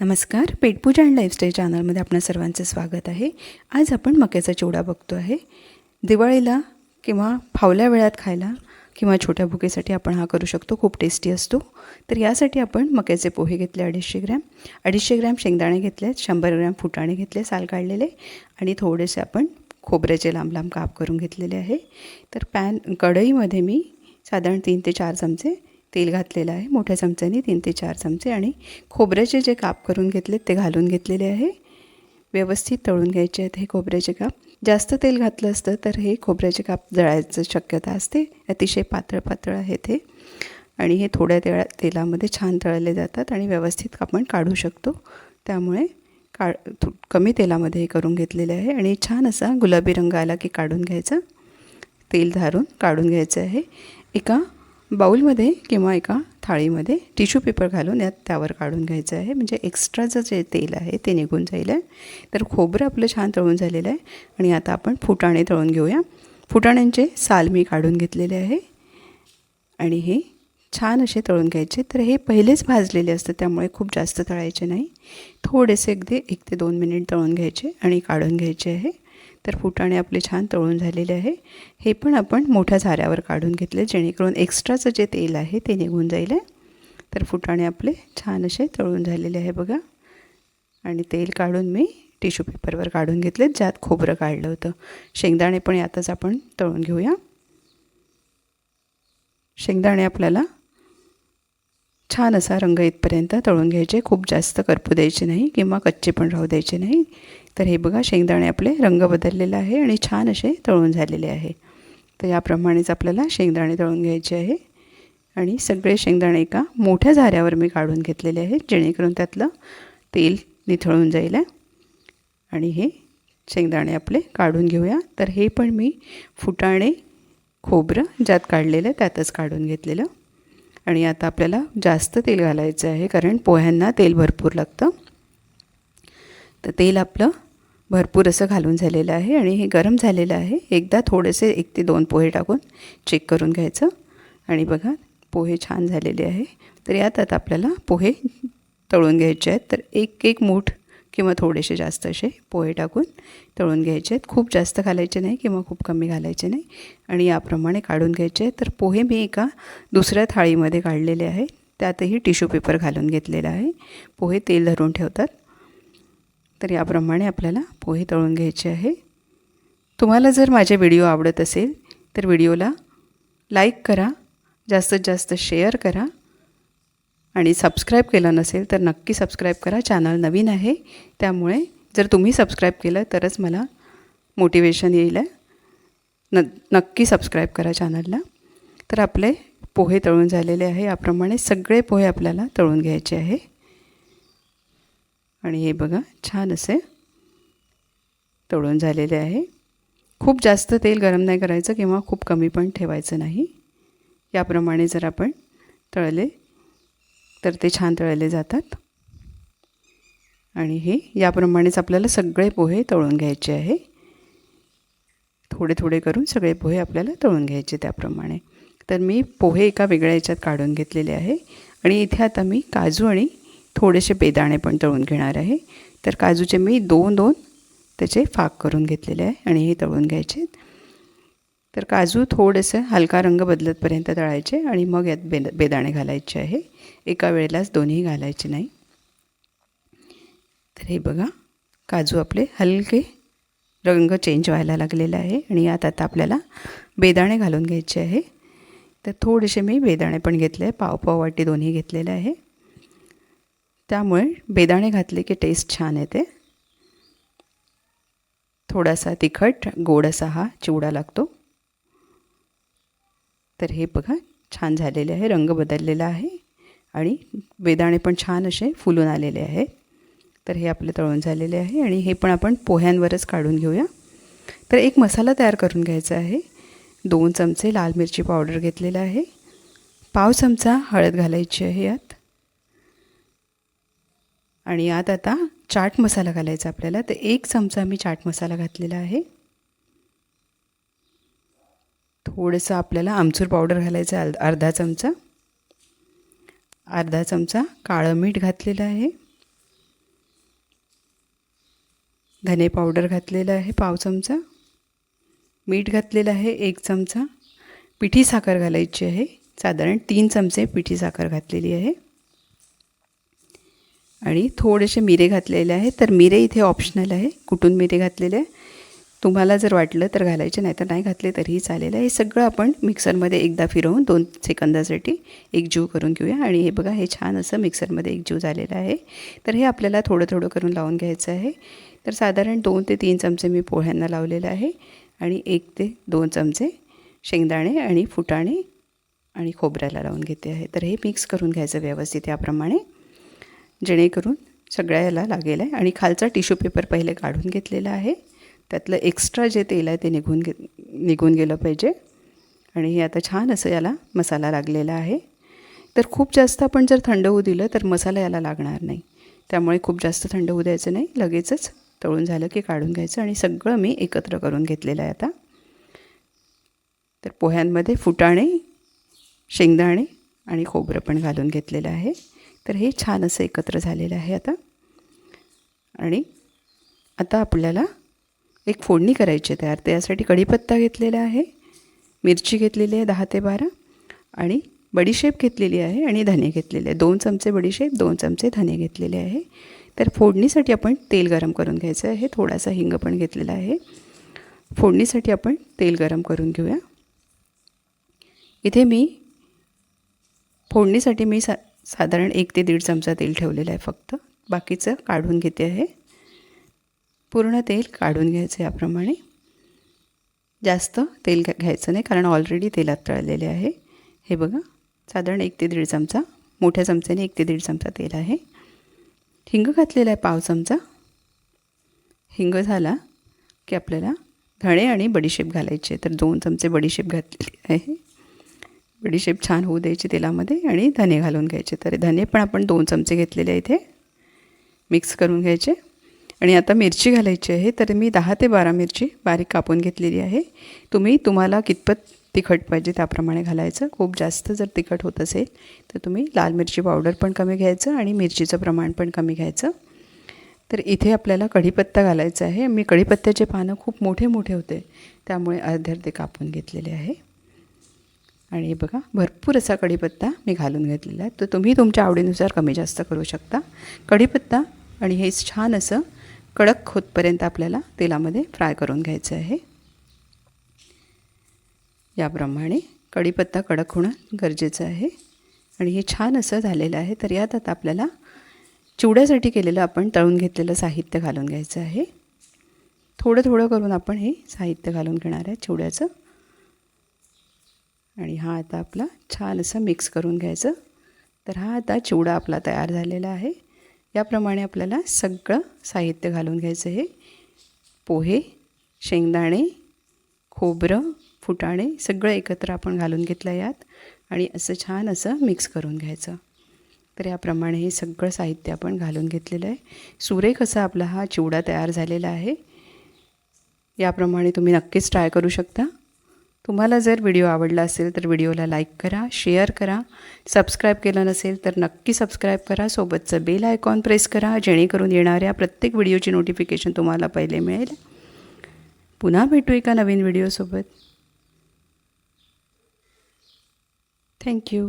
नमस्कार पेटपूजा and lifestyle चॅनलमध्ये आपल्या सर्वांचं स्वागत आहे. आज आपण मक्याचा चिवडा बघतो आहे. दिवाळीला किंवा फावल्या वेळात खायला किंवा छोट्या भुकेसाठी आपण हा करू शकतो. खूप टेस्टी असतो. तर यासाठी आपण मक्याचे पोहे घेतले अडीचशे ग्रॅम. अडीचशे ग्रॅम शेंगदाणे घेतले शंभर ग्रॅम फुटाणे घेतले साल काढलेले. आणि थोडेसे आपण खोबऱ्याचे लांब लांब काप करून घेतलेले आहे. तर पॅन कढईमध्ये मी साधारण तीन ते चार चमचे तेल घातलेलं आहे. मोठ्या चमच्याने तीन ते चार चमचे आणि खोबऱ्याचे जे काप करून घेतले ते घालून घेतलेले आहे. व्यवस्थित तळून घ्यायचे आहेत हे खोबऱ्याचे काप. जास्त तेल घातलं असतं तर हे खोबऱ्याचे काप जळायचं शक्यता असते. अतिशय पातळ पातळ आहे ते आणि हे थोड्या तेळा तेलामध्ये छान तळले जातात आणि व्यवस्थित आपण काढू शकतो. त्यामुळे का कमी तेलामध्ये हे करून घेतलेले आहे आणि छान असा गुलाबी रंग आला की काढून घ्यायचा. तेल धारून काढून घ्यायचं आहे. एका बाऊलमध्ये किंवा एका थाळीमध्ये टिश्यू पेपर घालून यात त्यावर काढून घ्यायचं आहे. म्हणजे एक्स्ट्राचं जे तेल आहे ते निघून जाईल. आहे तर खोबरं आपलं छान तळून झालेलं आहे. आणि आता आपण फुटाणे तळून घेऊया. फुटाण्यांचे साल मी काढून घेतलेले आहे. आणि हे छान असे तळून घ्यायचे. तर हे पहिलेच भाजलेले असतं त्यामुळे खूप जास्त तळायचे नाही. थोडेसे अगदी एक ते दोन मिनिट तळून घ्यायचे आणि काढून घ्यायचे आहे. तर फुटाणे आपले छान तळून झालेले आहे. हे पण आपण मोठ्या झाऱ्यावर काढून घेतले जेणेकरून एक्स्ट्राचं जे तेल आहे ते निघून जाईल तर फुटाणे आपले छान असे तळून झालेले आहे बघा. आणि तेल काढून मी टिश्यू पेपरवर काढून घेतले ज्यात खोबरं काढलं होतं. शेंगदाणे पण यातच आपण तळून घेऊया. शेंगदाणे आपल्याला छान असा रंग येतपर्यंत तळून घ्यायचे. खूप जास्त करपू द्यायचे नाही किंवा कच्चे पण राहू द्यायचे नाही. तर हे बघा शेंगदाणे आपले रंग बदललेला आहे आणि छान असे तळून झालेले आहे. तर याप्रमाणेच आपल्याला शेंगदाणे तळून घ्यायचे आहे. आणि सगळे शेंगदाणे एका मोठ्या झाऱ्यावर मी काढून घेतलेले आहेत जेणेकरून त्यातलं तेल निथळून जाईल. आणि हे शेंगदाणे आपले काढून घेऊया. तर हे पण मी फुटाणे खोबरं ज्यात काढलेलं त्यातच काढून घेतलेलं. आणि आता आपल्याला जास्त तेल घालायचं आहे कारण पोह्यांना तेल भरपूर लागतं. तर तेल आपलं भरपूर असं घालून झालेलं आहे आणि हे गरम झालेलं आहे. एकदा थोडेसे एक ते दोन पोहे टाकून चेक करून घ्यायचं. आणि बघा पोहे छान झालेले आहे. तर यात आता आपल्याला पोहे तळून घ्यायचे आहेत. तर एक एक मूठ किंवा थोडेसे जास्त असे पोहे टाकून तळून घ्यायचे आहेत. खूप जास्त घालायचे नाही किंवा खूप कमी घालायचे नाही. आणि याप्रमाणे काढून घ्यायचे आहेत. तर पोहे मी एका दुसऱ्या थाळीमध्ये काढलेले आहे. त्यातही टिश्यू पेपर घालून घेतलेला आहे. पोहे तेल धरून ठेवतात. तर याप्रमाणे आपल्याला पोहे तळून घ्यायचे आहे. तुम्हाला जर माझे व्हिडिओ आवडत असेल तर व्हिडिओला लाईक करा जास्तीत जास्त शेअर करा. आणि सबस्क्राईब केलं नसेल तर नक्की सबस्क्राईब करा. चॅनल नवीन आहे त्यामुळे जर तुम्ही सबस्क्राईब केलं तरच मला मोटिवेशन येईल न नक्की सबस्क्राईब करा चॅनलला. तर आपले पोहे तळून झालेले आहे याप्रमाणे सगळे पोहे आपल्याला तळून घ्यायचे आहे. आणि हे बघा छान असे तळून झालेले आहे. खूप जास्त तेल गरम नाही करायचं किंवा खूप कमी पण ठेवायचं नाही. याप्रमाणे जर आपण तळले तर ते छान तळले जातात. आणि हे याप्रमाणेच आपल्याला सगळे पोहे तळून घ्यायचे आहे. थोडे थोडे करून सगळे पोहे आपल्याला तळून घ्यायचे त्याप्रमाणे. तर मी पोहे एका वेगळ्या याच्यात काढून घेतलेले आहे. आणि इथे आता मी काजू आणि थोडेसे बेदाणे पण तळून घेणार आहे. तर काजूचे मी दोन दोन त्याचे फाक करून घेतलेले आहे आणि हे तळून घ्यायचे तर काजू थोडंसं हलका रंग बदलतपर्यंत तळायचे आणि मग यात बेद बेदाणे घालायचे आहे. एका वेळेलाच दोन्ही घालायचे नाही. तर हे बघा काजू आपले हलके रंग चेंज व्हायला लागलेला आहे आणि यात आता आपल्याला बेदाणे घालून घ्यायचे आहे. तर थोडेसे मी बेदाणे पण घेतले आहे. पाव पाव वाटी दोन्ही घेतलेले आहे. त्यामुळे बेदाणे घातले की टेस्ट छान येते. थोडासा तिखट गोड असा हा चिवडा लागतो. तर हे बघा छान झालेले आहे रंग बदललेला आहे आणि बेदाणे पण छान असे फुलून आलेले आहे. तर हे आपले तळून झालेले आहे आणि हे पण आपण पोह्यांवरच काढून घेऊया. तर एक मसाला तयार करून घ्यायचा आहे. दोन चमचे लाल मिरची पावडर घेतलेला आहे. पाव चमचा हळद घालायची आहे यात. आणि यात आता चाट मसाला घालायचा आपल्याला. तर एक चमचा मी चाट मसाला घातलेला आहे. थोडंसं आपल्याला आमचूर पावडर घालायचं आहे अर्धा चमचा. अर्धा चमचा काळं मीठ घातलेलं आहे. धने पावडर घातलेलं आहे पाव चमचा. मीठ घातलेलं आहे एक चमचा. पिठी साखर घालायची आहे. साधारण तीन चमचे पिठी साखर घातलेली आहे. आणि थोडेसे मिरे घातलेले आहे तर मिरे इथे ऑप्शनल आहे. कुठून मिरे घातलेले आहे? तुम्हाला जर वाटलं तर घालायचे नाही तर नाही घातले तरीही चालेल हे सगळं आपण मिक्सरमध्ये एकदा फिरवून दोन सेकंदासाठी एकजीव करून घेऊया. आणि हे बघा हे छान असं मिक्सरमध्ये एकजीव झालेलं आहे. तर हे आपल्याला थोडं थोडं करून लावून घ्यायचं आहे. तर साधारण दोन ते तीन चमचे मी पोह्यांना लावलेलं आहे. आणि एक ते दोन चमचे शेंगदाणे आणि फुटाणे आणि खोबऱ्याला लावून घेते आहे. तर हे मिक्स करून घ्यायचं व्यवस्थित याप्रमाणे. जेणेकरून सगळ्या याला लागेल आहे. आणि खालचा टिश्यू पेपर पहिले काढून घेतलेला आहे. त्यातलं एक्स्ट्रा जे तेल आहे ते निघून गे निघून गेलं पाहिजे. आणि हे आता छान असं याला मसाला लागलेला आहे. तर खूप जास्त आपण जर थंड होऊ दिलं तर मसाला याला लागणार नाही. त्यामुळे खूप जास्त थंड होऊ द्यायचं नाही. लगेचच तळून झालं की काढून घ्यायचं. आणि सगळं मी एकत्र करून घेतलेलं आहे आता. तर पोह्यांमध्ये फुटाणे शेंगदाणे आणि खोबरं पण घालून घेतलेलं आहे. तर हे छान असं एकत्र झालेलं आहे आता. आणि आता आपल्याला एक फोडणी करायची आहे तयार. त्यासाठी कढीपत्ता घेतलेला आहे मिरची घेतलेली आहे दहा ते बारा आणि बडीशेप घेतलेली आहे आणि धने घेतलेले आहे. दोन चमचे बडीशेप दोन चमचे धने घेतलेले आहे. तर फोडणीसाठी आपण तेल गरम करून घ्यायचं आहे. थोडासा हिंग पण घेतलेला आहे. फोडणीसाठी आपण तेल गरम करून घेऊया. इथे मी फोडणीसाठी मी सा साधारण एक ते दीड चमचा तेल ठेवलेलं आहे फक्त. बाकीचं काढून घेते आहे. पूर्ण तेल काढून घ्यायचं याप्रमाणे. जास्त तेल घ्यायचं नाही कारण ऑलरेडी तेलात तळलेले आहे. हे बघा साधारण एक ते दीड चमचा मोठ्या चमच्याने एक ते दीड चमचा तेल आहे. हिंग घातलेला आहे पाव चमचा. हिंग झाला की आपल्याला धणे आणि बडीशेप घालायचे तर दोन चमचे बडीशेप घातलेली आहे. बडीशेप छान होऊ द्यायची तेलामध्ये आणि धने घालून घ्यायचे. तर धने पण आपण दोन चमचे घेतलेले इथे मिक्स करून घ्यायचे. आणि आता मिरची घालायची आहे. तर मी दहा ते बारा मिरची बारीक कापून घेतलेली आहे. तुम्ही तुम्हाला कितपत तिखट पाहिजे त्याप्रमाणे घालायचं. खूप जास्त जर तिखट होत असेल तर तुम्ही लाल मिरची पावडर पण कमी घ्यायचं आणि मिरचीचं प्रमाण पण कमी घ्यायचं. तर इथे आपल्याला कढीपत्ता घालायचा आहे. मी कढीपत्त्याचे पानं खूप मोठे मोठे होते. त्यामुळे अर्धे अर्धे कापून घेतलेले आहे. आणि बघा भरपूर असा कढीपत्ता मी घालून घेतलेला आहे. तर तुम्ही तुमच्या आवडीनुसार कमी जास्त करू शकता. कढीपत्ता आणि हे छान असं कडक होतपर्यंत आपल्याला तेलामध्ये फ्राय करून घ्यायचं आहे. याप्रमाणे कढीपत्ता कडक होणं गरजेचं आहे. आणि हे छान असं झालेलं आहे तर यात आता आपल्याला चिवड्यासाठी केलेलं आपण तळून घेतलेलं साहित्य घालून घ्यायचं आहे. थोडं थोडं करून आपण हे साहित्य घालून घेणार आहे चिवड्याचं. आणि हा आता आपला छान असं मिक्स करून घ्यायचं. तर हा आता चिवडा आपला तयार झालेला आहे. याप्रमाणे आपल्याला सगळं साहित्य घालून घ्यायचं हे. पोहे शेंगदाणे खोबरं फुटाणे सगळं एकत्र आपण घालून घेतलं यात आणि असं छान असं मिक्स करून घ्यायचं. तर याप्रमाणे हे सगळं साहित्य आपण घालून घेतलेलं आहे. सुरेख असा आपला हा चिवडा तयार झालेला आहे. याप्रमाणे तुम्ही नक्कीच ट्राय करू शकता. तुम्हाला जर व्हिडिओ आवडला असेल तर व्हिडिओला लाईक करा शेअर करा. सबस्क्राईब केलं नसेल तर नक्की सबस्क्राईब करा. सोबतचं बेल आयकॉन प्रेस करा जेणेकरून येणाऱ्या प्रत्येक व्हिडिओची नोटिफिकेशन तुम्हाला पहिले मिळेल. पुन्हा भेटू एका नवीन व्हिडिओसोबत. थँक्यू